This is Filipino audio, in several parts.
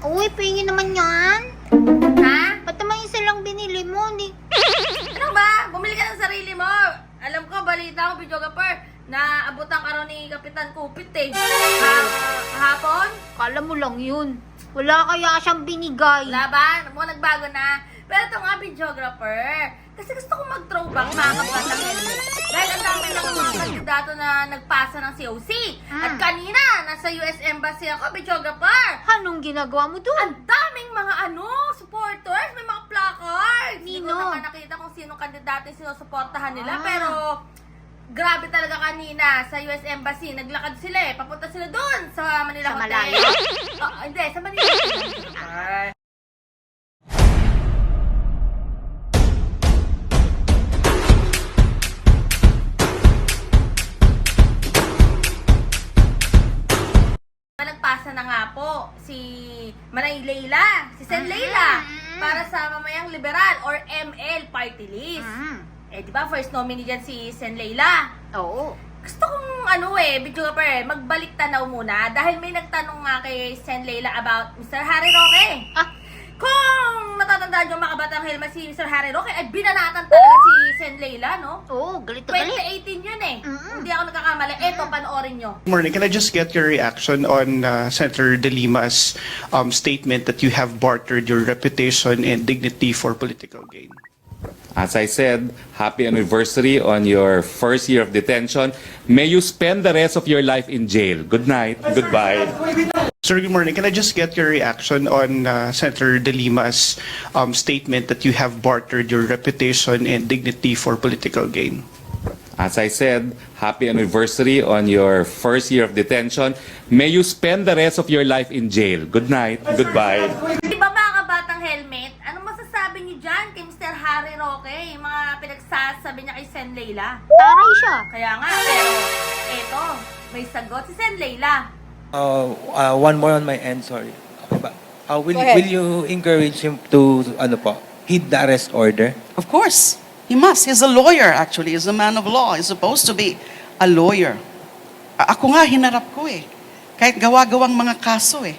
Uy, pingin naman yan. Ha? Ba't naman isa lang binili mo? Hindi... Ano ba? Bumili ka ng sarili mo. Alam ko, balita mo, videographer, na abutan ka rin ni Kapitan Kupit eh. Ha, kahapon? Kala mo lang yun. Wala kaya siyang binigay. Wala ba? Mukhang nagbago na. Pero ito nga, videographer. Kasi gusto ko mag-throwback mga kapatang helmet. Dahil ang dami ng mga kandidato na nagpasa ng COC. At Mm. kanina, nasa US Embassy ako, videographer. Anong ginagawa mo doon? Ang daming mga ano, supporters, may mga placards. Hindi ko Nino? naman nakita kung sino kandidato yung sinusuportahan nila. Ah. Pero, grabe talaga kanina sa US Embassy. Naglakad sila eh. Papunta sila doon sa Manila Sa Hotel. Malaya? Oh, hindi, sa Manila Hotel. Nagpasa na nga po si Manay Leila, si Sen Mhm. Leila, para sa Mamayang Liberal or ML Party List. Mm. Eh, di ba, first nominee dyan si Sen Leila. Oo. Gusto kong ano eh, video pa eh, magbalik tanaw muna dahil may nagtanong nga kay Sen Leila about Mr. Harry Roque. Ah, Kung matatandaan yung mga kabatang helmet si Mr. Harry Roque, ay binanatan talaga si Sen Leila, no? oo, galit na galit. 2018 yun eh. Mm-mm. Hindi ako nagkakamali. Eto, panoorin nyo. Morning. Can I just get your reaction on uh, Senator De Lima's um, statement that you have bartered your reputation and dignity for political gain? As I said, happy anniversary on your first year of detention. May you spend the rest of your life in jail. Good night. Goodbye. Sir, good morning. Can I just get your reaction on uh, Senator De Lima's um, statement that you have bartered your reputation and dignity for political gain? As I said, happy anniversary on your first year of detention. May you spend the rest of your life in jail. Good night. Goodbye. Di ba mga kabatang helmet? Ano masasabi niyo dyan kay Mr. Harry Roque? Yung mga pinagsasabi niya kay Sen Leila. Taray siya. Kaya nga, pero eto, may sagot si Sen Leila. Uh, uh, one more on my end, sorry. Uh, will, Go ahead. will you encourage him to, ano po, heed the arrest order? Of course. He must. He's a lawyer, actually. He's a man of law. He's supposed to be a lawyer. A- Ako nga, hinarap ko eh. Kahit gawa-gawang mga kaso eh.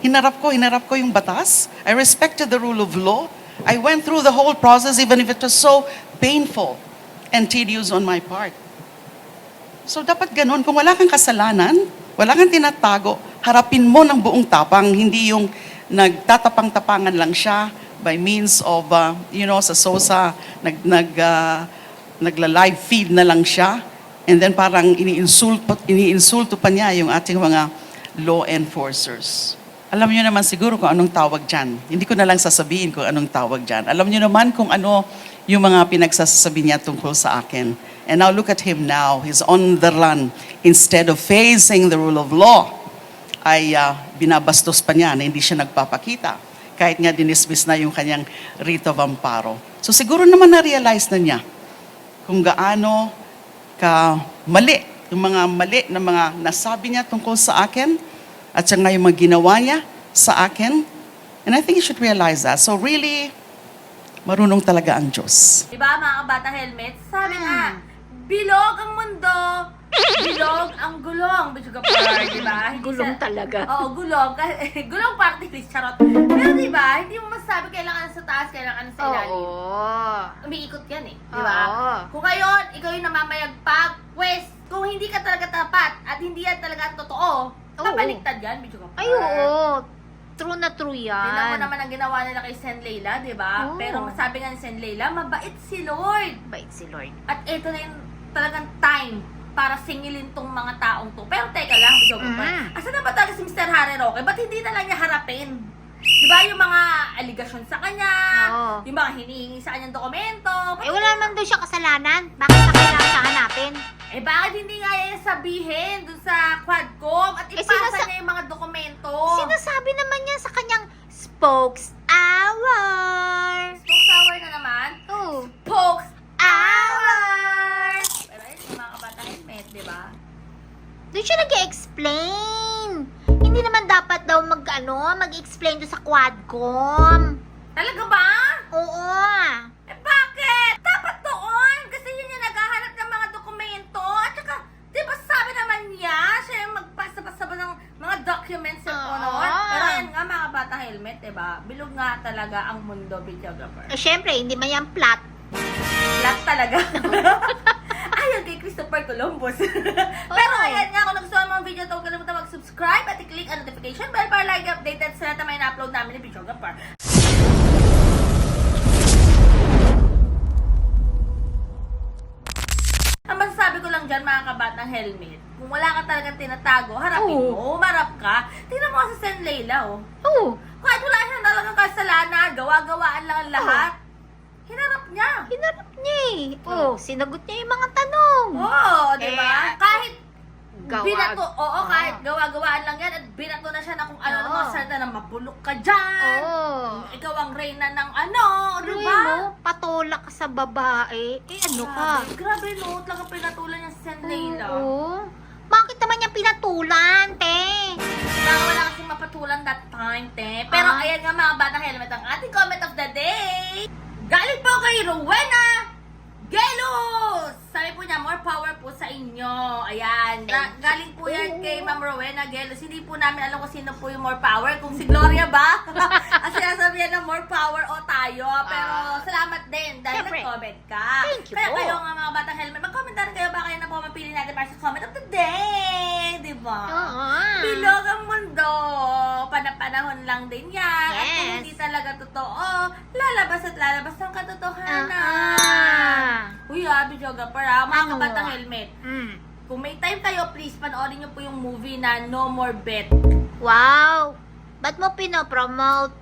Hinarap ko, hinarap ko yung batas. I respected the rule of law. I went through the whole process even if it was so painful and tedious on my part. So dapat ganun. Kung wala kang kasalanan, wala kang tinatago, harapin mo ng buong tapang, hindi yung nagtatapang-tapangan lang siya by means of, uh, you know, sa SOSA, nag, nag, uh, nagla-live feed na lang siya, and then parang iniinsulto, iniinsulto pa niya yung ating mga law enforcers. Alam niyo naman siguro kung anong tawag dyan. Hindi ko na lang sasabihin kung anong tawag dyan. Alam niyo naman kung ano yung mga pinagsasabi niya tungkol sa akin. And now look at him now. He's on the run. Instead of facing the rule of law, ay ah, binabastos pa niya na hindi siya nagpapakita. Kahit nga dinismiss na yung kanyang writ of amparo. So siguro naman na-realize na niya kung gaano ka mali, yung mga mali na mga nasabi niya tungkol sa akin at saka yung mga ginawa niya sa akin. And I think you should realize that. So really, marunong talaga ang Diyos. Di ba mga kabatang helmet? Sabi nga, bilog ang mundo, bilog ang gulong. Bijuga par, di ba? Hindi Gulong talaga. Oo, gulong. Kasi- gulong party list, charot. Pero di ba, hindi mo masasabi kailangan sa taas, kailangan sa ilalim. Oo. Umiikot yan eh, di ba? Oo. Kung ngayon, ikaw yung namamayagpag, pwes, kung hindi ka talaga tapat at hindi yan talaga totoo, Oo. babaliktad yan, Bijuga par. Ay, oo. True na true yan. Tingnan mo naman ang ginawa nila kay Sen Leila, di ba? Oo. Pero masabi nga ni Sen Leila, mabait si Lord. Bait si Lord. At ito na yung talagang time para singilin tong mga taong to. Pero teka lang, Bijo Mm. Asa na ba talaga si Mr. Harry Roque? Ba't hindi na lang niya harapin? Di ba yung mga aligasyon sa kanya, Oo. yung mga hinihingi sa kanyang dokumento, Eh, wala naman daw siya kasalanan. Bakit na kailangan siya hanapin? eh bakit hindi nga niya sabihin dun sa Quadcom at Eh, ipasa sinasa- niya yung mga dokumento? Sinasabi naman niya sa kanyang spokes hour. Smoke sour na naman? Oh. Pokes hours! Pero ayun, yung mga kabata helmet, di ba? Doon siya nag-explain. Hindi naman dapat daw mag, ano, mag-explain doon sa Quadcom. Talaga ba? Oo. Eh bakit? Dapat doon! Kasi yun yung naghahanap ng mga dokumento. At saka, di ba sabi naman niya, siya yung magpasa-pasa ba ng mga documents and Oo. ano. Pero ayun nga mga bata helmet, diba? Bilog nga talaga ang mundo, videographer. Eh, syempre, hindi man yan flat. Lahat talaga. Kay Christopher Columbus. Pero Oo. ayan nga, kung nagustuhan mo ang video to, huwag kalimutan mag-subscribe at i-click ang notification bell para lagi updated sa lahat na may na-upload namin ni Videographer. Ang masasabi ko lang dyan, mga kabatang helmet, kung wala ka talagang tinatago, harapin Oo. mo, umarap ka. Tingnan mo kasi Sen Leila, oh. Oo. Kahit wala siyang talagang kasalanan, gawa-gawaan lang ang lahat. Hinarap niya. Hinarap niya eh. Oo, sinagot niya yung mga tanong. Oo, di ba? Eh, Kahit Gawa- binato, oo, Ah. kahit gawa-gawaan lang yan at binato na siya na kung ano ng mga salita na mabulok ka dyan. Oo. Ikaw ang reyna ng ano, di ba? mo, patola ka sa babae. Eh, ano ka? Grabe, grabe no, talaga pinatulan niya si Sen Leila. Oo. Bakit naman niya pinatulan, te? Baka wala kasing mapatulan that time, te. Pero Ah. ayan nga mga batang helmet ang ating comment of the day. Galing po kay Rowena Gelos! Sabi po niya, more power po sa inyo. Ayan. Na, Thank galing po yan kay Ma'am Rowena Gelos. Hindi po namin alam kung sino po yung more power. Kung si Gloria ba? Kasi niya na more power o tayo. Pero Ah. salamat din dahil Siyempre. nag-comment ka. Thank you Kaya po. kayo nga mga batang helmet, mag-comment na rin kayo ba kayo na po mapili natin para sa comment of the day. Di ba? Oo. Panapanahon lang din yan. At kung Yes. hindi talaga totoo, lalabas at lalabas ang katotohanan. Ah. Uy, ah, videographer ah, mga kabatang helmet. Mm. Kung may time kayo, please, panoorin niyo po yung movie na No More Bet. Wow. Ba't mo pinopromote?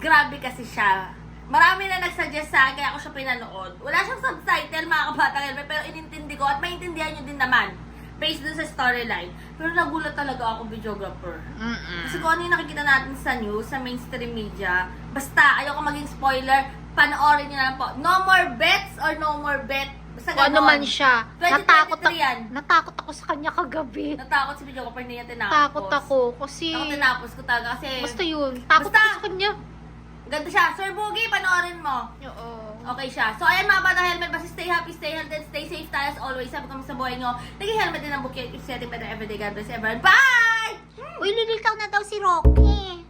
Grabe kasi siya. Marami na nagsuggest sa akin, kaya ako siya pinanood. Wala siyang subtitle, mga kabatang helmet, pero inintindi ko at maintindihan niyo din naman. Based dun sa storyline. Pero nagulat talaga ako, videographer. Mm-mm. Kasi kung ano yung nakikita natin sa news, sa mainstream media, basta, ayoko maging spoiler, panoorin niyo na lang po. No more bets or no more bet. Basta Kung ano man siya. 2023 Natakot, ako, yan. natakot ako sa kanya kagabi. Natakot si video ko, pero hindi niya tinapos. Takot ako kasi... Ako tinapos ko talaga kasi... Basta yun. Takot Basta! ako sa kanya. Ganda siya. Sir Boogie, panoorin mo. Oo. Okay siya. So, ayan mga bata helmet. Basta stay happy, stay healthy, stay safe tayo as always. Sabi kami sa buhay nyo. Naging helmet din ang bukit. Keep setting better everyday. God bless everyone. Bye! Uy, lilitaw na daw si Rocky.